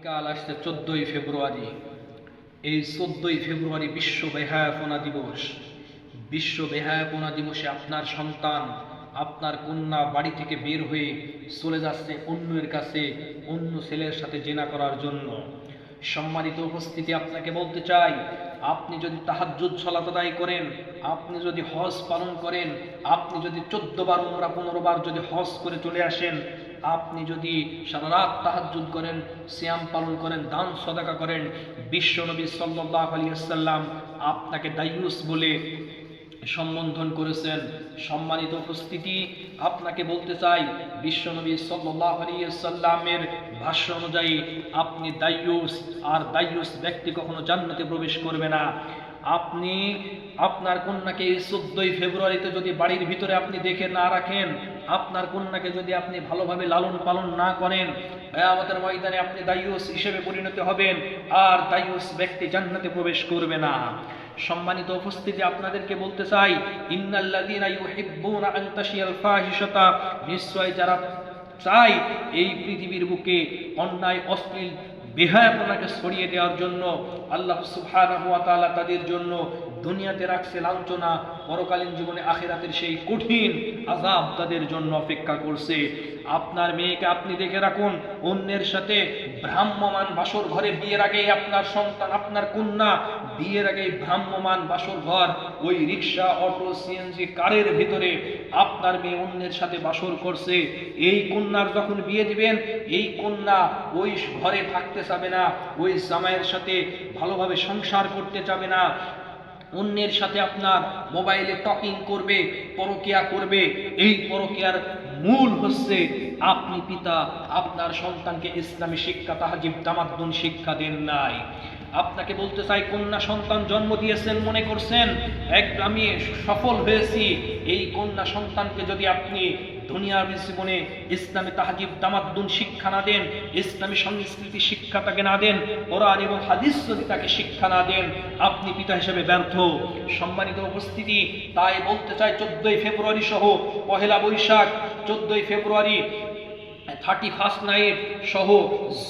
আগামীকাল আসছে চোদ্দই ফেব্রুয়ারি। এই চোদ্দই ফেব্রুয়ারি বিশ্ব বেহায়াপনা দিবস। বিশ্ব বেহায়াপনা দিবসে আপনার সন্তান, আপনার কন্যা বাড়ি থেকে বের হয়ে চলে যাচ্ছে অন্যের কাছে, অন্য ছেলের সাথে জেনা করার জন্য। সম্মানিত উপস্থিতি, আপনাকে বলতে চাই, আপনি যদি তাহাজ্জুদ সলাত করেন, আপনি যদি হজ পালন করেন, আপনি যদি চোদ্দ বার উমরা পনেরো বার যদি হজ করে চলে আসেন আপনি যদি সারা রাত তাহাজ্জুদ করেন শ্যাম পালন করেন, দান সদাকা করেন বিশ্ব নবী সাল্লাহ আলিয়াল্লাম আপনাকে দায়ুস বলে সম্বোধন করেছেন। সম্মানিত উপস্থিতি, আপনাকে বলতে চাই, বিশ্বনবী আলিয়াল্লামের ভাষ্য অনুযায়ী আপনি দায়ুস, আর দায়ুস ব্যক্তি কখনো জান্নাতে প্রবেশ করবে না। আপনি আপনার কন্যাকে এই চোদ্দই ফেব্রুয়ারিতে যদি বাড়ির ভিতরে আপনি দেখে না রাখেন, আপনার কন্যাকে যদি আপনি ভালোভাবে লালন পালন না করেন আমাদের ময়দানে আপনি দায়ুস হিসেবে পরিণত হবেন আর দায়ুস ব্যক্তি জান্নাতে প্রবেশ করবে না। সম্মানিত উপস্থিতি আপনাদেরকে বলতে চাই নিশ্চয় যারা চাই এই পৃথিবীর বুকে অন্যায়, অশ্লীল বেহায়াপনাকে সরিয়ে দেওয়ার জন্য আল্লাহ সুবহানাহু ওয়া তাদের জন্য দুনিয়াতে রাখছে লাঞ্ছনা পরকালীন জীবনে আখিরাতের সেই কঠিন আযাব তাদের জন্য অপেক্ষা করছে। আপনার মেয়েকে আপনি দেখে রাখুন, অন্যের সাথে ভ্রাম্যমান বাসর ঘরে বিয়ের আগেই আপনার সন্তান, আপনার কন্যা বিয়ের আগেই ভ্রাম্যমান বাসর ঘর, ওই রিক্সা অটো সিএনজি কারের ভিতরে আপনার মেয়ে অন্যের সাথে বাসর করছে। এই কন্যার যখন বিয়ে দিবেন, এই কন্যা ওই ঘরে থাকতে চাবে না, ওই জামাইয়ের সাথে ভালোভাবে সংসার করতে চাবে না। অন্যের সাথে আপনার মোবাইলে টকিং করবে, পরকিয়া করবে। এই পরকিয়ার মূল হচ্ছে আপনি পিতা, আপনার সন্তানকে ইসলামী শিক্ষা, তাহাজিব, তামাদ্দুন শিক্ষা দেন নাই। আপনাকে বলতে চাই, কন্যা সন্তান জন্ম দিয়েছেন মনে করছেন? এক আমি সফল হয়েছি। এই কন্যা সন্তানকে যদি আপনি দুনিয়ার জীবনে ইসলামী তাহাজিব তামাদ্দুন শিক্ষা না দেন, ইসলামী সংস্কৃতি শিক্ষা তাকে না দেন, কোরআন এবং হাদিস যদি তাকে শিক্ষা না দেন, আপনি পিতা হিসেবে ব্যর্থ। সম্মানিত উপস্থিতি, তাই বলতে চাই, চোদ্দই ফেব্রুয়ারি সহ পহেলা বৈশাখ, চোদ্দই ফেব্রুয়ারি থার্টি ফার্স্ট নাইট সহ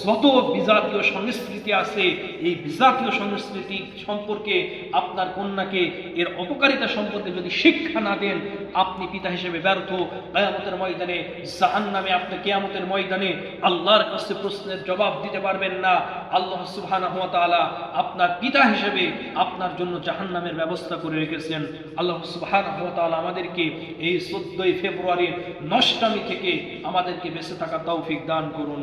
যত বিজাতীয় সংস্কৃতি আছে, এই বিজাতীয় সংস্কৃতি সম্পর্কে আপনার কন্যাকে, এর অপকারিতা সম্পর্কে যদি শিক্ষা না দেন, আপনি পিতা হিসেবে ব্যর্থ। কেয়ামতের ময়দানে জাহান নামে আপনি কেয়ামতের ময়দানে আল্লাহর কাছে প্রশ্নের জবাব দিতে পারবেন না। আল্লাহ ওয়া আপনার পিতা হিসেবে আপনার জন্য জাহান্নামের ব্যবস্থা করে রেখেছেন। আল্লাহ ওয়া আমাদেরকে এই 14ই ফেব্রুয়ারির নষ্টামি থেকে আমাদেরকে বেঁচে থাকা তৌফিক দান করুন।